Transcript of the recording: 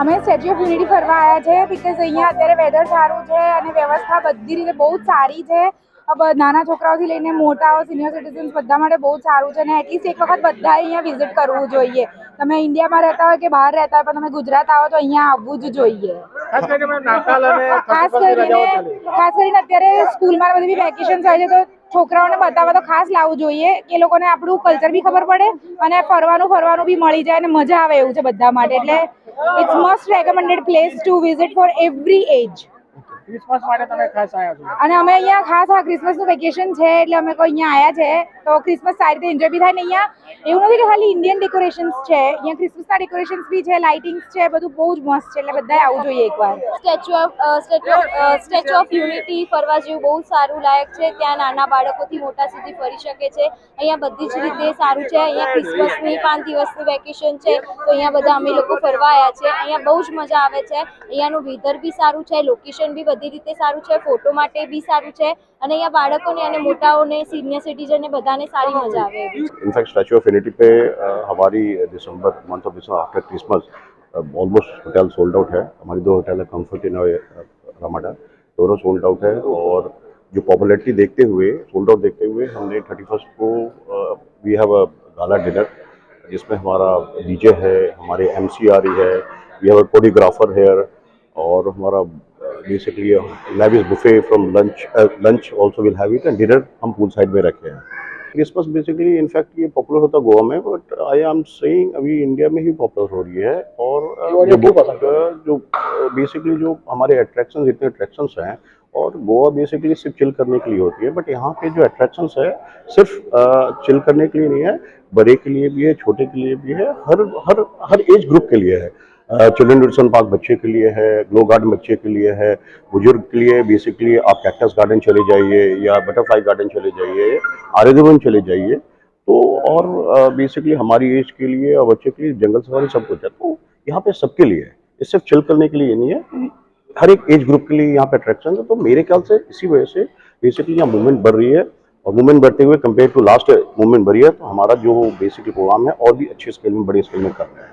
અમે statue of unity ફરવા આવ્યા છે બિકોઝ અહીંયા અત્યારે વેધર સારું છે અને વ્યવસ્થા બધી રીતે બહુ જ સારી છે. નાના છોકરાઓથી લઈને મોટાઓ સિનિયર સિટીઝન્સ બધા માટે બહુ જ સારું છે અને એટલીસ્ટ એક વખત બધા અહીંયા વિઝિટ કરવું જોઈએ. તમે ઇન્ડિયામાં રહેતા હોય કે બહાર રહેતા હોય પણ તમે ગુજરાત આવો તો અહીંયા આવવું જ જોઈએ. ખાસ કરીને ખાસ કરીને અત્યારે સ્કૂલમાં બધી વેકેશન થાય છે તો છોકરાઓને બતાવવા તો ખાસ લાવવું જોઈએ એ લોકોને આપણું કલ્ચર બી ખબર પડે અને ફરવાનું ફરવાનું બી મળી જાય અને મજા આવે એવું છે બધા માટે. એટલે it's most recommended place to visit for every age Christmas માટે તમે ખાસ આવ્યા છો? અને અમે અહીંયા ખાસ આ ક્રિસમસનું વેકેશન છે એટલે અમે કોઈ અહીંયા આવ્યા છે. તો ક્રિસમસ સારી રીતે એન્જોય બી થાય ને અહીંયા એવું નથી કે ખાલી ઇન્ડિયન ડેકોરેશન્સ છે. અહીંયા ક્રિસમસના ડેકોરેશન્સ બી છે લાઇટિંગ્સ છે બધું બહુ જ મસ્ત છે એટલે બધાએ આવવું જોઈએ એકવાર. Statue of statue of statue of unity ફરવા જેવું બહુ સારું લાયક છે. ત્યાં નાના બાળકોથી મોટા સુધી ફરી શકે છે. અહીંયા બધી જ રીતે સારું છે. અહીંયા ક્રિસમસની પાંચ દિવસની વેકેશન છે. તો અહીંયા બધા અમે લોકો ફરવા આવ્યા છે. અહીંયા બહુ જ મજા આવે છે. અહીંયાનું વેધર બી સારું છે. લોકેશન બી બધી રીતે સારું છે ફોટો માટે બી સારું છે અને અહીંયા બાળકોને અને મોટાઓને સિનિયર સિટીઝનને બધાને સારી મજા આવે એવી છે इनफैक्ट स्टैचू ऑफ यूनिटी पे अ, हमारी December month of December after Christmas almost hotel sold out है हमारी दो होटल है कंफर्ट इन रामाडा दोनों सोल्ड आउट है और जो पॉपुलैरिटी देखते हुए सोल्ड आउट देखते हुए हमने थर्टी फर्स्ट को we have a gala dinner जिसमें हमारा डीजे है हमारे एमसी आ रही है we have a choreographer here और हमारा basically lavish buffet from lunch lunch also will have it and dinner हम पूल साइड में रखे हैं क्रिसमस बेसिकली इनफैक्ट ये पॉपुलर होता गोवा में बट आई एम सेइंग अभी इंडिया में ही पॉपुलर हो रही है और ये है? जो बेसिकली जो हमारे अट्रैक्शंस इतने अट्रैक्शंस हैं और गोवा बेसिकली सिर्फ़ चिल करने के लिए होती है बट यहाँ पे जो अट्रैक्शंस है सिर्फ़ चिल करने के लिए नहीं है बड़े के लिए भी है छोटे के लिए भी है हर हर हर एज ग्रुप के लिए है चिल्ड्रन विल्सन पार्क बच्चे के लिए है, ग्लो गार्डन बच्चे के लिए है, बुज़ुर्ग के लिए बेसिकली आप कैक्टस गार्डन चले जाइए या बटरफ्लाई गार्डन चले जाइए आर्यवन चले जाइए। तो और बेसिकली हमारी एज के लिए और बच्चे के लिए जंगल सफारी सब कुछ है। तो यहाँ पे सबके लिए है। ये सिर्फ़ चिल करने के लिए नहीं है हर एक एज ग्रुप के लिए यहाँ पे अट्रैक्शन है। तो मेरे ख्याल से इसी वजह से बेसिकली यहाँ मूवमेंट बढ़ रही है। और मूवमेंट बढ़ते हुए कंपेयर टू लास्ट मूवमेंट बढ़ी है। तो हमारा जो बेसिकली प्रोग्राम है और भी अच्छे स्केल में, बड़े स्केल में कर रहे हैं।